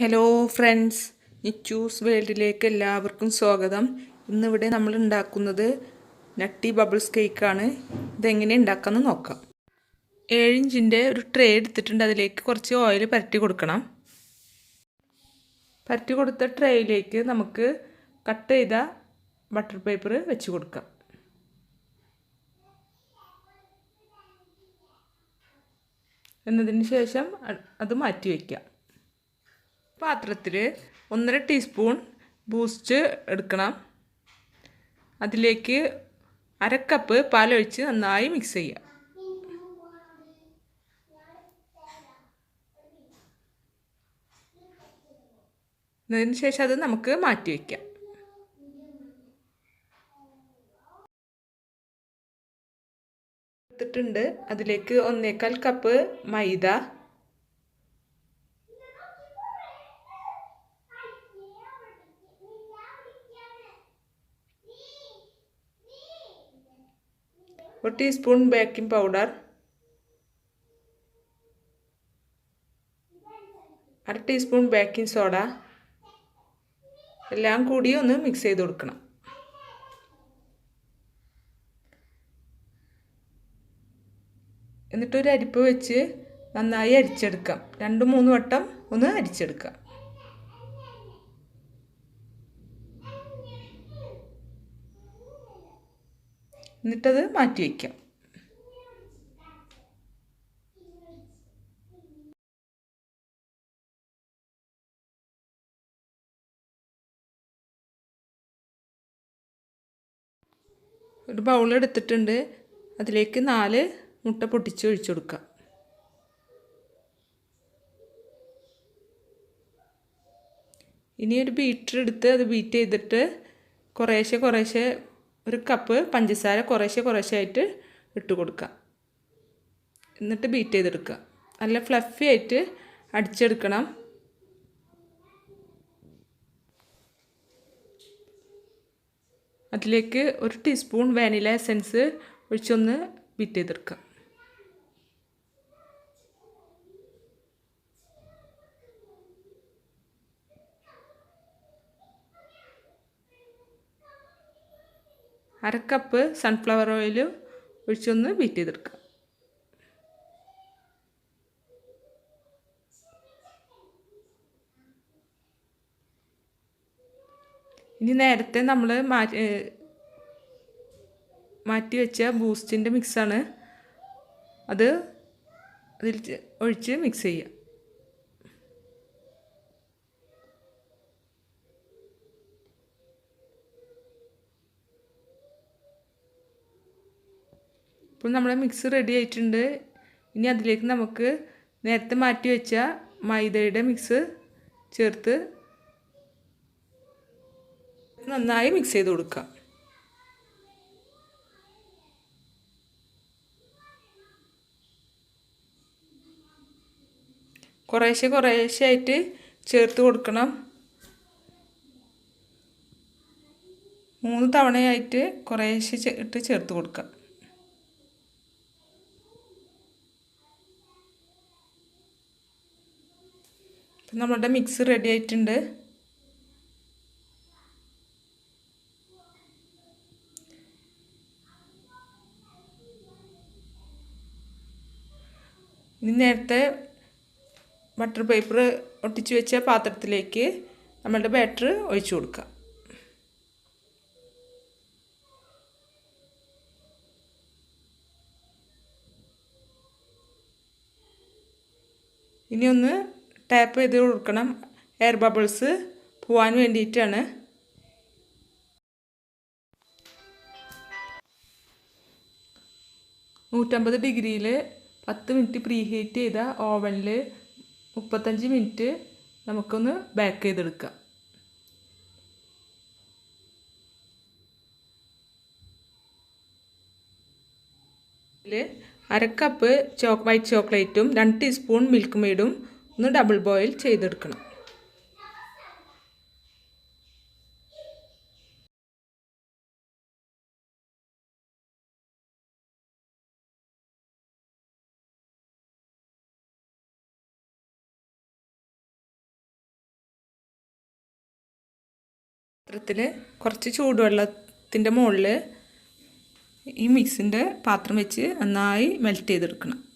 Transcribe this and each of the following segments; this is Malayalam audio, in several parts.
ഹലോ ഫ്രണ്ട്സ് നിച്ചൂസ് വേൾഡിലേക്ക് എല്ലാവർക്കും സ്വാഗതം. ഇന്നിവിടെ നമ്മൾ ഉണ്ടാക്കുന്നത് നട്ടി ബബിൾസ് കേക്കാണ് ഇതെങ്ങനെ ഉണ്ടാക്കാമെന്ന് നോക്കാം. ഏഴിഞ്ചിന്റെ ഒരു ട്രേ എടുത്തിട്ടുണ്ട്. അതിലേക്ക് കുറച്ച് ഓയിൽ പരട്ടി കൊടുക്കണം. പരട്ടി കൊടുത്ത ട്രേയിലേക്ക് നമുക്ക് കട്ട് ചെയ്ത ബട്ടർ പേപ്പർ വെച്ച് കൊടുക്കാം. എന്നതിന് ശേഷം അത് മാറ്റി വയ്ക്കാം. പാത്രത്തിൽ ഒന്നര ടീസ്പൂൺ ബൂസ്റ്റ് എടുക്കണം. അതിലേക്ക് അരക്കപ്പ് കപ്പ് പാലൊഴിച്ച് നന്നായി മിക്സ് ചെയ്യുക. അതിന് ശേഷം അത് നമുക്ക് മാറ്റി വയ്ക്കാം എടുത്തിട്ടുണ്ട്. അതിലേക്ക് ഒന്നേക്കാൽ കപ്പ് മൈദ ഒരു ടീസ്പൂൺ ബേക്കിംഗ് പൗഡർ അര ടീസ്പൂൺ ബേക്കിംഗ് സോഡ എല്ലാം കൂടി ഒന്ന് മിക്സ് ചെയ്ത് കൊടുക്കണം. എന്നിട്ടൊരു അരിപ്പ് വെച്ച് നന്നായി അരിച്ചെടുക്കാം. രണ്ട് മൂന്ന് വട്ടം ഒന്ന് അരിച്ചെടുക്കാം. എന്നിട്ടത് മാറ്റി വയ്ക്കാം. ഒരു ബൗൾ എടുത്തിട്ടുണ്ട്. അതിലേക്ക് നാല് മുട്ട പൊട്ടിച്ച് ഒഴിച്ചു കൊടുക്കുക ഇനി ഒരു ബീറ്റർ എടുത്ത് അത് ബീറ്റ് ചെയ്തിട്ട് കുറേശ്ശെ കുറേശ്ശെ ഒരു കപ്പ് പഞ്ചസാര കുറേശ്ശെ കുറേശ്ശെ ആയിട്ട് ഇട്ട് കൊടുക്കുക എന്നിട്ട് ബീറ്റ് ചെയ്തെടുക്കുക നല്ല ഫ്ലഫി ആയിട്ട് അടിച്ചെടുക്കണം. അതിലേക്ക് ഒരു ടീസ്പൂൺ വാനില എസെൻസ് ഒഴിച്ചൊന്ന് ബീറ്റ് ചെയ്തെടുക്കുക അര കപ്പ് സൺഫ്ലവർ ഓയിൽ ഒഴിച്ചൊന്ന് ബീറ്റ് ചെയ്തെടുക്കുക. ഇനി നേരത്തെ നമ്മൾ മാറ്റി മാറ്റി വെച്ച ബൂസ്റ്റിന്റെ മിക്സാണ് അത് അതിൽ ഒഴിച്ച് മിക്സ് ചെയ്യുക. ഇപ്പോൾ നമ്മുടെ മിക്സ് റെഡി ആയിട്ടുണ്ട്. ഇനി അതിലേക്ക് നമുക്ക് നേരത്തെ മാറ്റി വെച്ച മൈദയുടെ മിക്സ് ചേർത്ത് നന്നായി മിക്സ് ചെയ്ത് കൊടുക്കുക. കുറേശ്ശെ കുറേശ്ശെ ആയിട്ട് ചേർത്ത് കൊടുക്കണം. മൂന്ന് തവണയായിട്ട് കുറേശ്ശെ ഇട്ട് ചേർത്ത് കൊടുക്കുക. നമ്മളുടെ മിക്സ് റെഡി ആയിട്ടുണ്ട്. ഇനി നേരത്തെ ബട്ടർ പേപ്പർ ഒട്ടിച്ചു വെച്ച പാത്രത്തിലേക്ക് നമ്മളുടെ ബാറ്റർ ഒഴിച്ചു കൊടുക്കുക ഇനി ഒന്ന് ടാപ്പ് ചെയ്ത് കൊടുക്കണം. എയർ ബബിൾസ് പോവാൻ വേണ്ടിയിട്ടാണ്. നൂറ്റമ്പത് ഡിഗ്രിയിൽ പത്ത് മിനിറ്റ് പ്രീ ഹീറ്റ് ചെയ്ത ഓവനിൽ മുപ്പത്തഞ്ച് മിനിറ്റ് നമുക്കൊന്ന് ബേക്ക് ചെയ്തെടുക്കാം. അരക്കപ്പ് അര കപ്പ് ചോക്ക് വൈറ്റ് ചോക്ലേറ്റും രണ്ട് ടീസ്പൂൺ മിൽക്ക് മെയ്ഡും ഒന്ന് ഡബിൾ ബോയിൽ ചെയ്തെടുക്കണം. പാത്രത്തിൽ കുറച്ച് ചൂടുവെള്ളത്തിന്റെ മുകളിൽ ഈ മിക്സിന്റെ പാത്രം വെച്ച് നന്നായി മെൽറ്റ് ചെയ്തെടുക്കണം.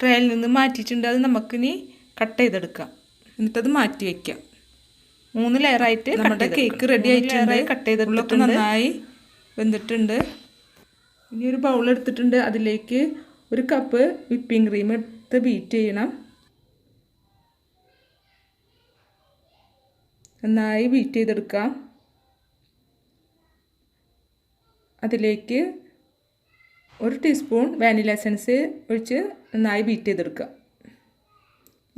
ട്രേയിൽ നിന്ന് മാറ്റിയിട്ടുണ്ട്. അത് നമുക്കിനി കട്ട് ചെയ്തെടുക്കാം. എന്നിട്ടത് മാറ്റി വയ്ക്കാം മൂന്ന് ലെയറായിട്ട് നമ്മുടെ കേക്ക് റെഡി ആയിട്ടുണ്ട്. കട്ട് ചെയ്തിട്ടുള്ളൊക്കെ നന്നായി വെന്തിട്ടുണ്ട്. ഇനി ഒരു ബൗൾ എടുത്തിട്ടുണ്ട്. അതിലേക്ക് ഒരു കപ്പ് വിപ്പിംഗ് ക്രീം എടുത്ത് ബീറ്റ് ചെയ്യണം. നന്നായി ബീറ്റ് ചെയ്തെടുക്കാം. അതിലേക്ക് ഒരു ടീസ്പൂൺ വാനില എസൻസ് ഒഴിച്ച് നന്നായി ബീറ്റ് ചെയ്തെടുക്കുക.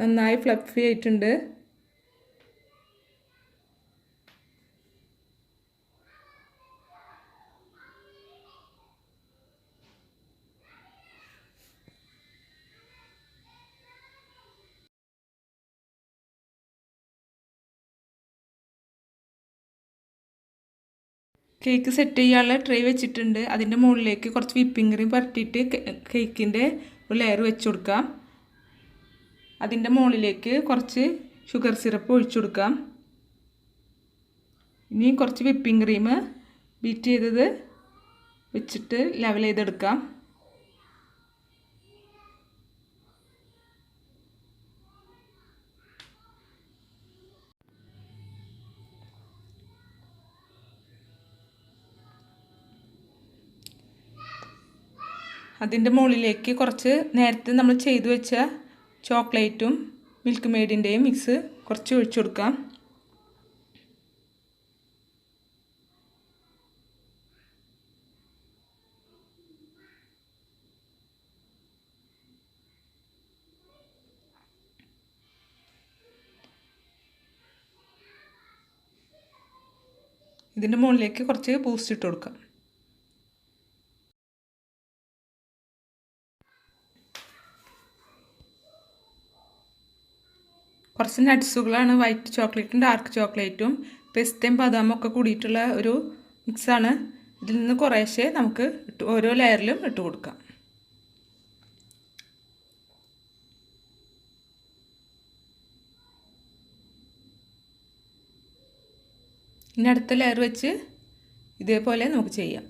നന്നായി ഫ്ലഫി ആയിട്ടുണ്ട്. കേക്ക് സെറ്റ് ചെയ്യാനുള്ള ട്രേ വെച്ചിട്ടുണ്ട്. അതിന്റെ മുകളിലേക്ക് കുറച്ച് വിപ്പിംഗ് ക്രീം പരട്ടിയിട്ട് കേക്കിന്റെ ഒരു ലെയർ വെച്ച് കൊടുക്കാം അതിന്റെ മുകളിലേക്ക് കുറച്ച് ഷുഗർ സിറപ്പ് ഒഴിച്ചു കൊടുക്കാം ഇനി കുറച്ച് വിപ്പിംഗ് ക്രീം ബീറ്റ് ചെയ്തത് വെച്ചിട്ട് ലെവൽ ചെയ്തെടുക്കാം അതിന്റെ മുകളിലേക്ക് കുറച്ച് നേരത്തെ നമ്മൾ ചെയ്തു വെച്ച ചോക്ലേറ്റും മിൽക്ക് മെയ്ഡിന്റെയും മിക്സ് കുറച്ച് ഒഴിച്ചു കൊടുക്കാം. ഇതിന്റെ മുകളിലേക്ക് കുറച്ച് ബൂസ്റ്റ് ഇട്ട് കൊടുക്കാം. കുറച്ച് നട്ട്സുകളാണ് വൈറ്റ് ചോക്ലേറ്റും ഡാർക്ക് ചോക്ലേറ്റും പിസ്തയും ബദാമും ഒക്കെ കൂടിയിട്ടുള്ള ഒരു മിക്സാണ്. ഇതിൽ നിന്ന് കുറേശ്ശെ നമുക്ക് ഇട്ട് ഓരോ ലെയറിലും ഇട്ട് കൊടുക്കാം. ഇനി അടുത്ത ലെയർ വെച്ച് ഇതേപോലെ നമുക്ക് ചെയ്യാം.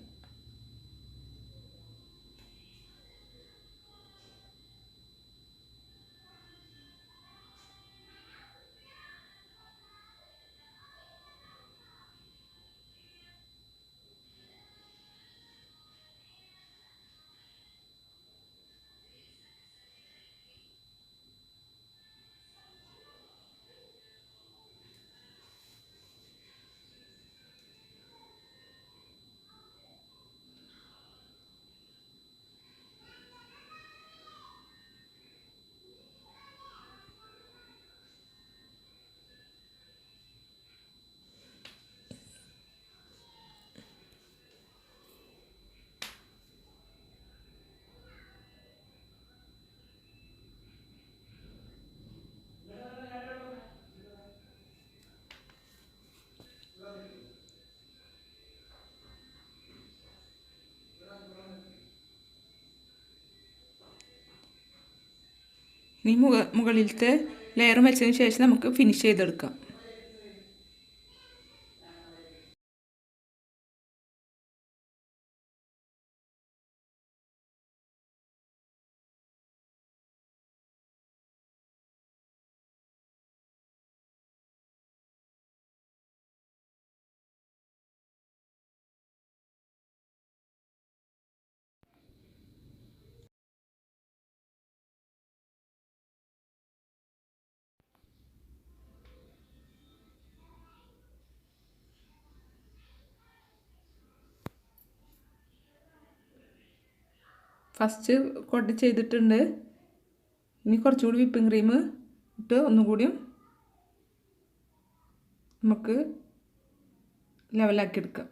ഇനി മുക മുകളിലത്തെ ലെയർ വെച്ചതിന് ശേഷം നമുക്ക് ഫിനിഷ് ചെയ്തെടുക്കാം. ഫസ്റ്റ് കൊട്ട് ചെയ്തിട്ടുണ്ട്. ഇനി കുറച്ചുകൂടി വിപ്പിംഗ് ക്രീം ഇട്ട് ഒന്നുകൂടിയും നമുക്ക് ലെവലാക്കി എടുക്കാം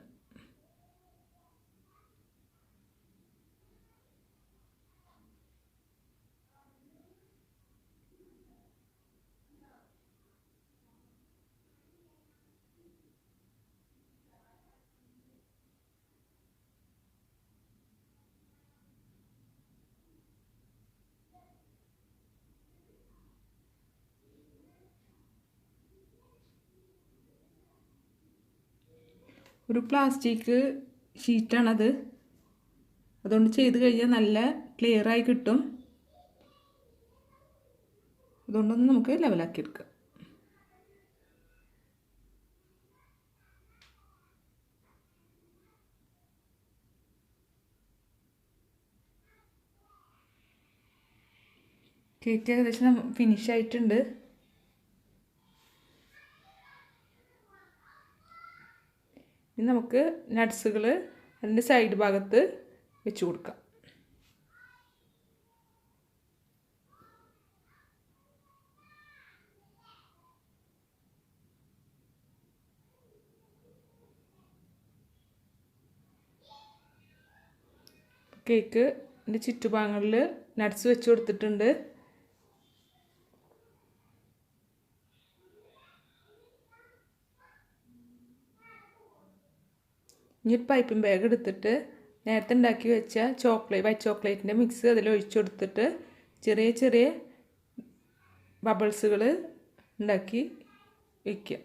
ഒരു പ്ലാസ്റ്റിക് ഷീറ്റാണത്. അതുകൊണ്ട് ചെയ്ത് കഴിഞ്ഞാൽ നല്ല ക്ലിയറായി കിട്ടും. അതുകൊണ്ടൊന്ന് നമുക്ക് ലെവലാക്കി എടുക്കാം. കേക്ക് ഏകദേശം ഫിനിഷ് ആയിട്ടുണ്ട്. നമുക്ക് നട്ട്സുകൾ അതിന്റെ സൈഡ് ഭാഗത്ത് വെച്ച് കൊടുക്കാം. കേക്ക് എന്റെ ചുറ്റുഭാഗങ്ങളിൽ നട്ട്സ് വെച്ച് കൊടുത്തിട്ടുണ്ട്. ഇനി ഒരു പൈപ്പിംഗ് ബാഗ് എടുത്തിട്ട് നേരത്തെ ഉണ്ടാക്കി വെച്ച ചോക്ലേറ്റ് വൈറ്റ് ചോക്ലേറ്റിന്റെ മിക്സ് അതിൽ ഒഴിച്ചു കൊടുത്തിട്ട് ചെറിയ ചെറിയ ബബിൾസുകൾ ഉണ്ടാക്കി വയ്ക്കുക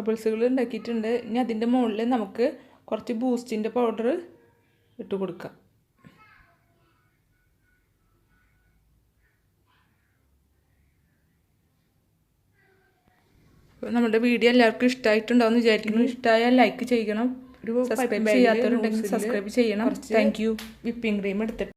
ബബിൾസുകൾ ഉണ്ടാക്കിയിട്ടുണ്ട്. ഇനി അതിന്റെ മുകളിൽ നമുക്ക് കുറച്ച് ബൂസ്റ്റിന്റെ പൗഡർ ഇട്ട് കൊടുക്കാം. അപ്പോൾ നമ്മുടെ വീഡിയോ എല്ലാവർക്കും ഇഷ്ടമായിട്ടുണ്ടാവും എന്ന് വിചാരിക്കുന്നു. ഇഷ്ടമായാൽ ലൈക്ക് ചെയ്യണം. ഒരു സബ്സ്ക്രൈബ് ചെയ്യാത്തവരുണ്ടെങ്കിൽ സബ്സ്ക്രൈബ് ചെയ്യണം. താങ്ക് യു വിപ്പിംഗ് ക്രീം എടുത്തിട്ട്.